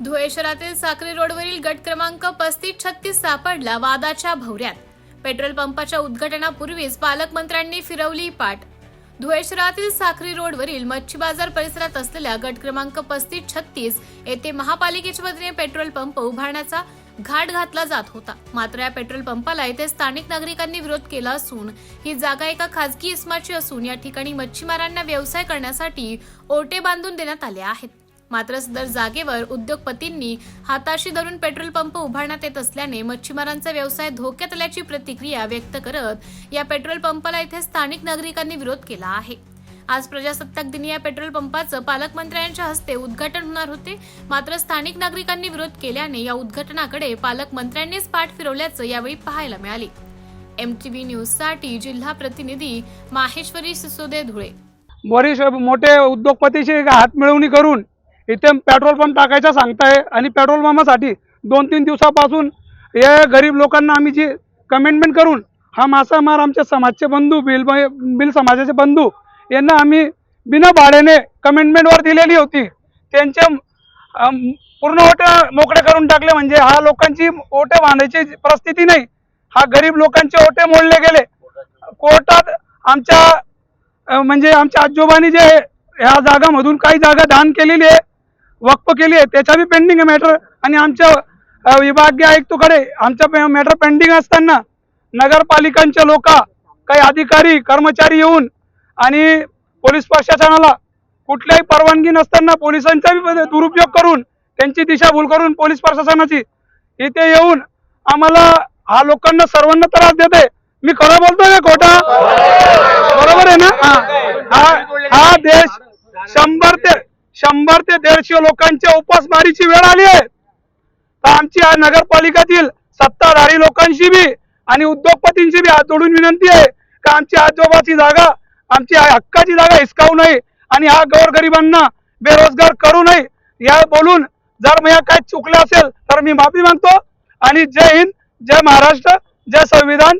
धुळे शहरातील साक्री रोडवरील गट क्रमांक पस्तीस छत्तीस सापडला वादाच्या भवऱ्यात पेट्रोल पंपाच्या उद्घाटनापूर्वीच पालकमंत्र्यांनी फिरवली पाठ. धुळे शहरातील साखरी रोडवरील मच्छी बाजार परिसरात असलेल्या गट क्रमांक पस्तीस छत्तीस येथे महापालिकेच्या वतीने पेट्रोल पंप उभारण्याचा घाट घातला जात होता. मात्र या पेट्रोल पंपाला येथे स्थानिक नागरिकांनी विरोध केला असून ही जागा एका खाजगी इस्माची असून या ठिकाणी मच्छीमारांना व्यवसाय करण्यासाठी ओटे बांधून देण्यात आले आहेत. मात्र सदर जागेवर उद्योगपतींनी हाताशी धरून पेट्रोल पंप उभारण्यात येत असल्याने मच्छीमारांचा व्यवसाय धोक्यात आल्याची प्रतिक्रिया व्यक्त करत या पेट्रोल पंपाला इथे स्थानिक नागरिकांनी विरोध केला आहे. आज प्रजासत्ताक दिनी या पेट्रोल पंपाचं पालकमंत्र्यांच्या हस्ते उद्घाटन होणार होते. मात्र स्थानिक नागरिकांनी विरोध केल्याने या उद्घाटनाकडे पालकमंत्र्यांनीच पाठ फिरवल्याचं यावेळी पाहायला मिळाले. एम टी व्ही न्यूजसाठी जिल्हा प्रतिनिधी माहेश्वरी सिसोदे धुळे. बरीच मोठे उद्योगपतीशी हात मिळवणी करून इथे पेट्रोल पंप टाकायचा सांगताय आणि पेट्रोल पंपासाठी दोन तीन दिवसापासून हे गरीब लोकांना आम्ही जी कमेंटमेंट करून हा मासामार आमच्या समाजचे बंधू बिल बिल समाजाचे बंधू यांना आम्ही बिना भाड्याने कमेंटमेंटवर दिलेली होती. त्यांचे पूर्ण ओटे मोकळे करून टाकले म्हणजे हा लोकांची ओटे बांधायची परिस्थिती नाही. हा गरीब लोकांचे ओटे मोडले गेले. कोर्टात आमच्या म्हणजे आमच्या आजोबांनी जे ह्या जागामधून काही जागा दान केलेली आहे वक्फ केली आहे. त्याच्या बी पेंडिंग आहे मॅटर आणि आमच्या विभागीय आयुक्तकडे आमच्या मॅटर पेंडिंग असताना नगरपालिकांच्या लोक काही अधिकारी कर्मचारी येऊन आणि पोलीस प्रशासनाला कुठल्याही परवानगी नसताना पोलिसांचा दुरुपयोग करून त्यांची दिशाभूल करून पोलीस प्रशासनाची इथे येऊन आम्हाला हा लोकांना सर्वांना त्रास देते मी खरं बोलतोय का खोटा? बरोबर आहे ना? हा- हा देश शंभर ते शंभर ते दीडशे लोकांच्या उपासमारीची वेळ आली आहे. तर आमची या नगरपालिकेतील सत्ताधारी लोकांशी बी आणि उद्योगपतींशी बी हात जोडून विनंती आहे का आमची आजोबाची जागा आमची हक्काची जागा हिसकावू नये आणि हा गोरगरिबांना बेरोजगार करू नये. या बोलून जर मी काय चुकलं असेल तर मी माफी मागतो. आणि जय हिंद जय महाराष्ट्र जय संविधान.